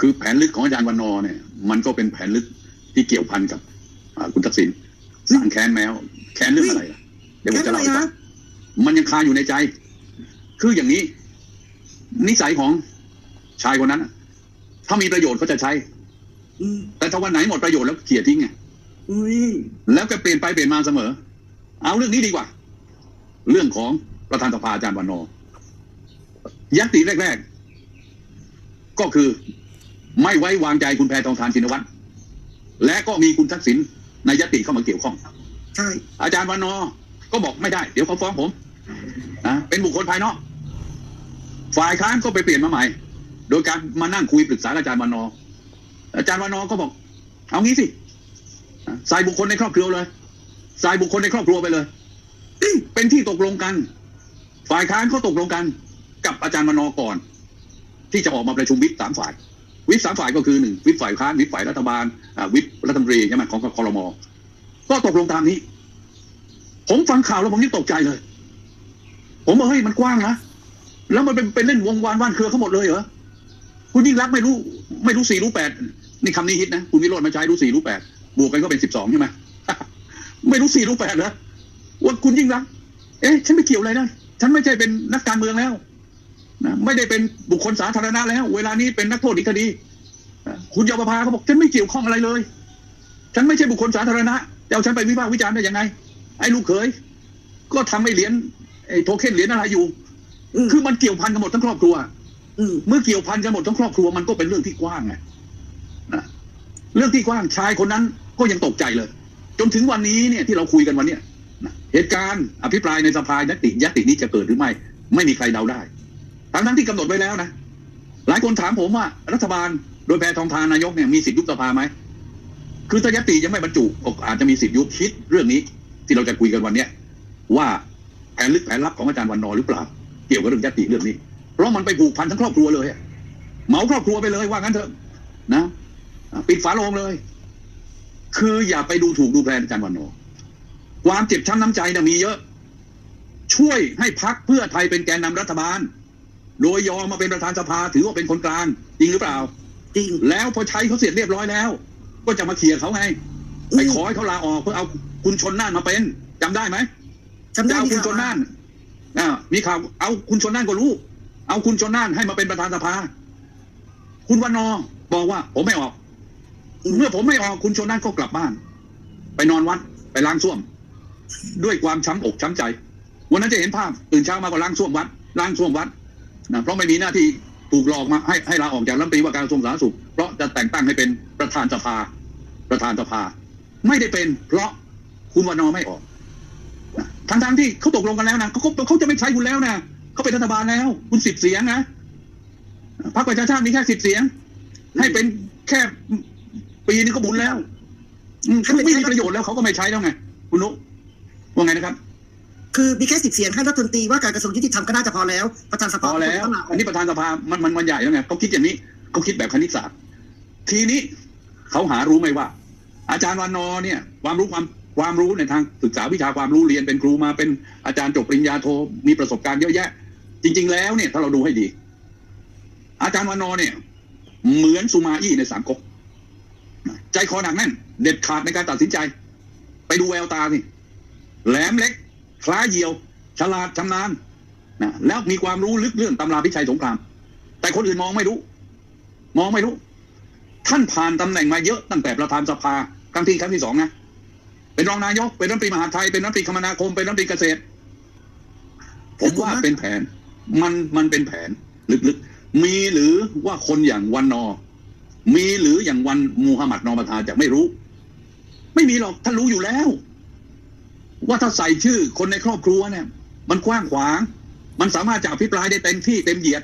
คือแผนลึกของอาจารย์วันนอร์เนี่ย มันก็เป็นแผนลึกที่เกี่ยวพันกับอ่าคุณทักษิณสร้างแค้นแมวแค้นเรื่องอะไรล่ะเดี๋ยวผมจะเล่าให้ฟังมันยังคาอยู่ในใจ คืออย่างนี้ นิสัยของชายคนนั้นน่ะถ้ามีประโยชน์ก็จะใช้อืมแต่ถ้าวันไหนหมดประโยชน์แล้วเขี่ยทิ้งไงอุ้ยแล้วก็เปลี่ยนไปเปลี่ยนมาเสมอ เอาเรื่องนี้ดีกว่า เรื่องของประธานสภาอาจารย์วันนอร์ยัตติแรก ๆ ก็คือ ไม่ไว้วางใจคุณแพทองทานชินวัตรและก็มีคุณทักษิณในยตติเข้ามาเกี่ยวข้องใช่อาจารย์วันนอร์ก็บอกไม่ได้ เดี๋ยวเขาฟ้องผมนะเป็นบุคคลภายนอก ฝ่ายค้านก็ไปเปลี่ยนมาใหม่ โดยการมานั่งคุยปรึกษากับอาจารย์วันนอร์อาจารย์วันนอร์ก็บอก เอางี้สิใส่บุคคลในครอบครัวเลยใส่บุคคลในครอบครัวไปเลยอื้อเป็นที่ตกลงกัน ฝ่ายค้านเขาตกลงกัน กับอาจารย์วันนอร์ก่อน ที่จะออกมาประชุมวิปสามฝ่าย วิปสามฝ่ายก็คือหนึ่งวิปฝ่ายค้านวิปฝ่ายรัฐบาลวิปรัฐมนตรีใช่ไหมของคอรมอก็ตกลงตามนี้ ผมฟังข่าวแล้วผมยิ่งตกใจเลย ผมบอกเฮ้ยมันกว้างนะแล้วมันเป็นเป็นเล่นวงวานว่านเครือเขาหมดเลยเหรอคุณยิ่งรักไม่รู้ ไม่รู้สี่รู้แปดนี่คำนี้ฮิตนะคุณวิโรจน์มาใช้รู้สี่รู้แปดบวกกันก็เป็นสิบสองใช่ไหมไม่รู้สี่รู้แปดเหรอว่าคุณยิ่งรัก เอ๊ะ ฉันไม่เกี่ยวอะไรนะฉันไม่ใช่เป็นนักการเมืองแล้ว นะไม่ได้เป็นบุคคลสาธารณะแล้ว เวลานี้เป็นนักโทษอีกคดีนะคุณเยาวภาเขาบอกฉันไม่เกี่ยวข้องอะไรเลย ฉันไม่ใช่บุคคลสาธารณะจะเอาฉันไปวิพากษ์วิจารณ์ได้ยังไง ไอ้ลูกเขยก็ทำไอ้เหรียญไอ้โทเค็นเหรียญอะไรอยู่อืมคือมันเกี่ยวพันกันหมดทั้งครอบครัวอืมเมื่อเกี่ยวพันกันหมดทั้งครอบครัวมันก็เป็นเรื่องที่กว้างไงนะเรื่องที่กว้างชายคนนั้นก็ยังตกใจเลย จนถึงวันนี้เนี่ยที่เราคุยกันวันเนี้ยนะเหตุการณ์อภิปรายในสภายติยตินี้จะเกิดหรือไม่ ไม่มีใครเดาได้ ทั้งทั้งที่กำหนดไว้แล้วนะ หลายคนถามผมว่า รัฐบาลโดยแพทองทานนายกเนี่ยมีสิทธิยุบสภาไหมคือถ้ายติยังไม่บรรจุอาจจะมีสิทธิยุบคิดเรื่องนี้ ที่เราจะคุยกันวันเนี้ยว่าแผนลึกแผนลับของอาจารย์วันนอหรือเปล่า เกี่ยวกับเรื่องยติเรื่องนี้เพราะมันไปผูกพันทั้งครอบครัวเลยเหมาครอบครัวไปเลยว่างั้นเถอะนะปิดฝาโลงเลย คืออย่าไปดูถูกดูแคลนอาจารย์วันนอความเจ็บช้ำน้ำใจนะมีเยอะ ช่วยให้พักเพื่อไทยเป็นแกนนำรัฐบาล โดยยอมมาเป็นประธานสภาถือว่าเป็นคนกลางจริงหรือเปล่า จริง แล้วพอใช้เขาเสร็จเรียบร้อยแล้ว ก็จะมาเคลียร์เขาไงไปขอให้เขาลาออกเพื่อเอาคุณชนน่านมาเป็นจำได้ไหมจำได้จะเอามีคุณชข่าวนน่านอ่ามีข่าวเอาคุณชนน่านก็รู้ เอาคุณชนน่านให้มาเป็นประธานสภา คุณวันนอร์บอกว่า ผมไม่ออก เมื่อผมไม่ออกคุณชนน่านก็กลับบ้าน ไปนอนวัดไปล้างส้วม ด้วยความช้ำอกช้ำใจ วันนั้นจะเห็นภาพตื่นเช้ามาก็ล้างส้วมวัดล้างส้วมวัด นะเพราะไม่มีหน้าที่ถูกหลอกมาให้ให้ลาออกจากรัฐมนตรีว่าการกระทรวงสาธารณสุข เพราะจะแต่งตั้งให้เป็นประธานสภา ประธานสภา ไม่ได้เป็นเพราะคุณวันนอไม่ออกทั้งทงๆที่เขาตกลงกันแล้วนะเขาเขาจะไม่ใช้คุณแล้วนะเขาเป็นรัฐบาลแล้ว คุณสิบเสียงนะพรรคประชาชาติมีแค่สิบเสียง ให้เป็นแค่ปีนึงก็บุญแล้วอืมคือไม่มีประโยชน์แล้วเขาก็ไม่ใช้แล้วไง คุณนุว่าไงนะครับ คือมีแค่สิบเสียงให้รัฐมนตรีว่าการกระทรวงยุติธรรมก็น่าจะพอแล้วประธานสพภาอแล้วก็ลาออัอนกนี้ประธานสภามันมันมันใหญ่แล้วไงเขาคิดอย่างนี้เขาคิดแบบคณิตศาสตร์ ทีนี้เขาหารู้ไหมว่า อาจารย์วานอเนี่ย ความรู้ความความรู้ในทางศึกษาวิชาความรู้เรียนเป็นครูมาเป็นอาจารย์จบปริญญาโทมีประสบการณ์เยอะแยะ จริง ๆ แล้วเนี่ยถ้าเราดูให้ดี อาจารย์วานอเนี่ย เหมือนสุมาอี้ในสามก๊กใจคอหนักแน่น เด็ดขาดในการตัดสินใจ ไปดูแววตาสิแหลมเล็ก คล้ายเหยี่ยว ฉลาดชำนาญนะแล้วมีความรู้ลึกเรื่องตำราพิชัยสงคราม แต่คนอื่นมองไม่รู้ มองไม่รู้ ท่านผ่านตำแหน่งมาเยอะตั้งแต่ประธานสภาครั้งที่ครั้งที่สองนะเป็นรองนายก เป็นรัฐมนตรีมหาไทยเป็นรัฐมนตรีคมนาคมเป็นรัฐมนตรีเกษตร ผมว่าเป็นแผน มันมันเป็นแผนลึกๆ มีหรือว่าคนอย่างวันนอ มีหรืออย่างวันมูฮัมหมัดนอมาทาจะไม่รู้ ไม่มีหรอกท่านรู้อยู่แล้ว ว่าถ้าใส่ชื่อคนในครอบครัวเนี่ย มันกว้างขวาง มันสามารถจะอภิปรายได้เต็มที่เต็มเหยียด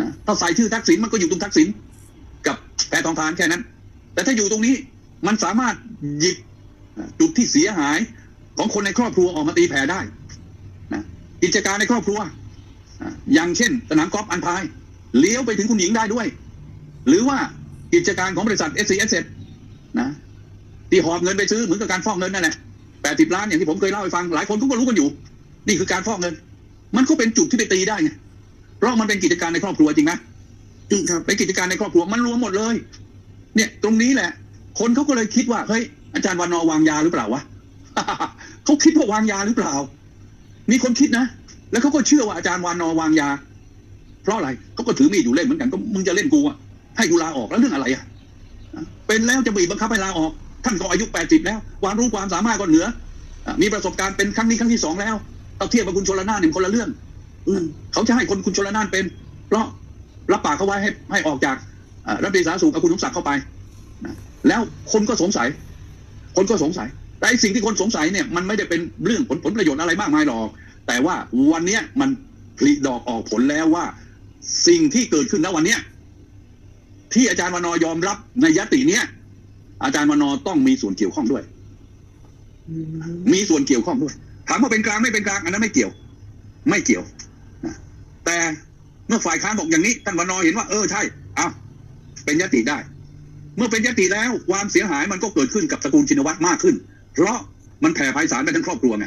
นะถ้าใส่ชื่อทักษิณมันก็อยู่ตรงทักษิณกับแพทองทานแค่นั้น แต่ถ้าอยู่ตรงนี้มันสามารถหยิบจุดที่เสียหายของคนในครอบครัวออกมาตีแผ่ได้นะกิจการในครอบครัวอย่างเช่นสนามกอล์ฟอันพาย เลี้ยวไปถึงคุณหญิงได้ด้วย หรือว่ากิจการของบริษัท s อ s นะที่หอบเงินไปซื้อเหมือนกับการฟอกเงินนั่นแหละ แปดสิบล้านอย่างที่ผมเคยเล่าให้ฟังหลายคนก็รู้กันอยู่ นี่คือการฟอกเงิน มันก็เป็นจุดที่ไปตีได้ไงเพราะมันเป็นกิจการในครอบครัวจริงไหมจริงครับเป็นกิจการในครอบครัวมันรวมหมดเลย เนี่ย ตรงนี้แหละ คนเขาก็เลยคิดว่าเฮ้ยอาจารย์วันนอร์วางยาหรือเปล่าวะเขาคิดว่าวางยาหรือเปล่า มีคนคิดนะแล้วเขาก็เชื่อว่าอาจารย์วานนอร์วางยา เพราะอะไรเขาก็ถือมีดอยู่เล่นเหมือนกันก็มึงจะเล่นกูอะให้กูลาออกแล้วเรื่องอะไรอะเป็นแล้วจะบีบบังคับให้ลาออก ท่านก็อายุแปดสิบแล้ว ความรู้ความสามารถก็เหนือ มีประสบการณ์เป็นครั้งนี้ครั้งที่สองแล้วเอาเทียบกับคุณชลนานเนี่ยคนละเรื่อง อืเขาจะให้คนคุณชลนานเป็น เพราะรับปากเขาไว้ให้ให้ออกจากรัฐมนตรีสาธารณสุขกับคุณสมศักดิ์เข้าไปแล้วคนก็สงสัย คนก็สงสัยแต่ไอสิ่งที่คนสงสัยเนี่ยมันไม่ได้เป็นเรื่องผลผลประโยชน์อะไรมากมายหรอก แต่ว่าวันเนี้ยมันผลิดอกออกผลแล้วว่า สิ่งที่เกิดขึ้นแล้ววันเนี้ยที่อาจารย์วนอยอมรับในยติเนี้ย อาจารย์วนอต้องมีส่วนเกี่ยวข้องด้วย มีส่วนเกี่ยวข้องด้วย ถามว่าเป็นกลางไม่เป็นกลางอันนั้นไม่เกี่ยว ไม่เกี่ยวนะแต่เมื่อฝ่ายค้านบอกอย่างนี้ท่านวนอเห็นว่าเออใช่เอาเป็นยติได้ เมื่อเป็นยติแล้วความเสียหายมันก็เกิดขึ้นกับตระกูลชินวัตรมากขึ้น เพราะมันแผ่ไพศาลไปทั้งครอบครัวไง